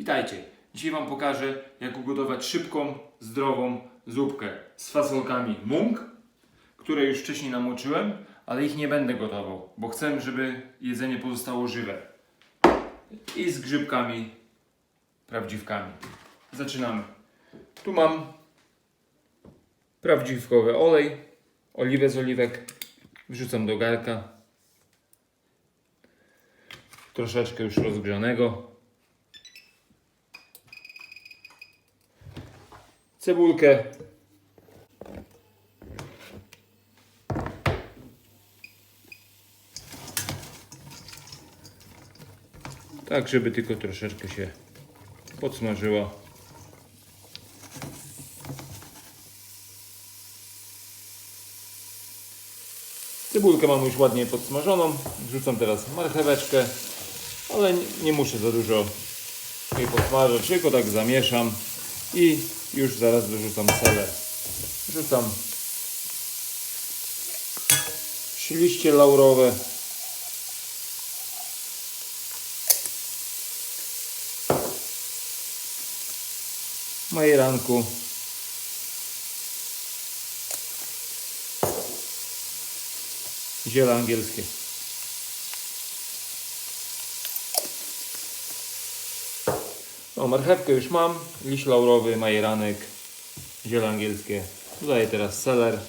Witajcie! Dzisiaj Wam pokażę, jak ugotować szybką, zdrową zupkę z fasolkami mung, które już wcześniej namoczyłem, ale ich nie będę gotował, bo chcę, żeby jedzenie pozostało żywe. I z grzybkami prawdziwkami. Zaczynamy. Tu mam prawdziwkowy olej, oliwę z oliwek. Wrzucam do garka. Troszeczkę już rozgrzanego. Cebulkę. Tak, żeby tylko troszeczkę się podsmażyła. Cebulkę mam już ładnie podsmażoną. Wrzucam teraz marcheweczkę, ale nie- muszę za dużo jej podsmażać, tylko tak zamieszam i już zaraz dorzucam seler. Wrzucam trzy liście laurowe. Majeranku. Ziele angielskie. O, marchewkę już mam, liść laurowy, majeranek, ziele angielskie. Dodaję teraz seler.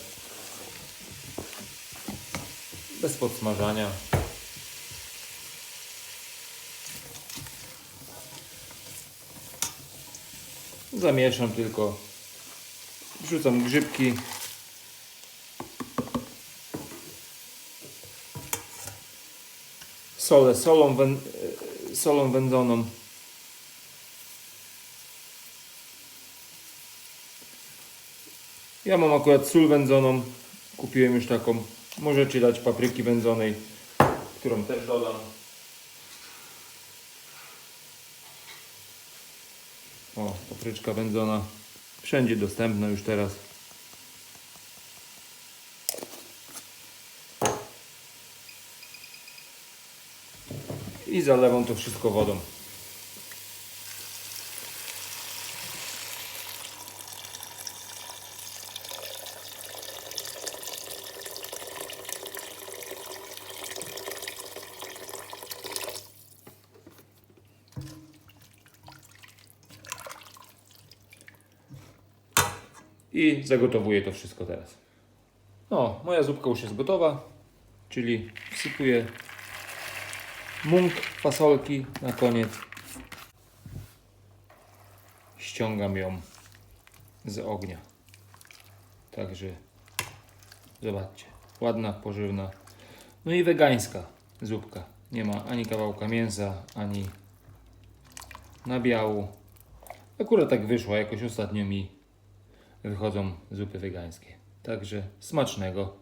Bez podsmażania. Zamieszam tylko. Wrzucam grzybki. Solę, solą, wę, solą wędzoną. Ja mam akurat sól wędzoną. Kupiłem już taką. Możecie dać papryki wędzonej, którą też dodam. O, papryczka wędzona. Wszędzie dostępna już teraz. I zalewam to wszystko wodą. I zagotowuję to wszystko teraz. No, moja zupka już jest gotowa, czyli wsypuję mąk, fasolki na koniec. Ściągam ją z ognia. Także zobaczcie, ładna, pożywna. No i wegańska zupka. Nie ma ani kawałka mięsa, ani nabiału. Akurat tak wyszło, jakoś ostatnio mi wychodzą zupy wegańskie. Także smacznego.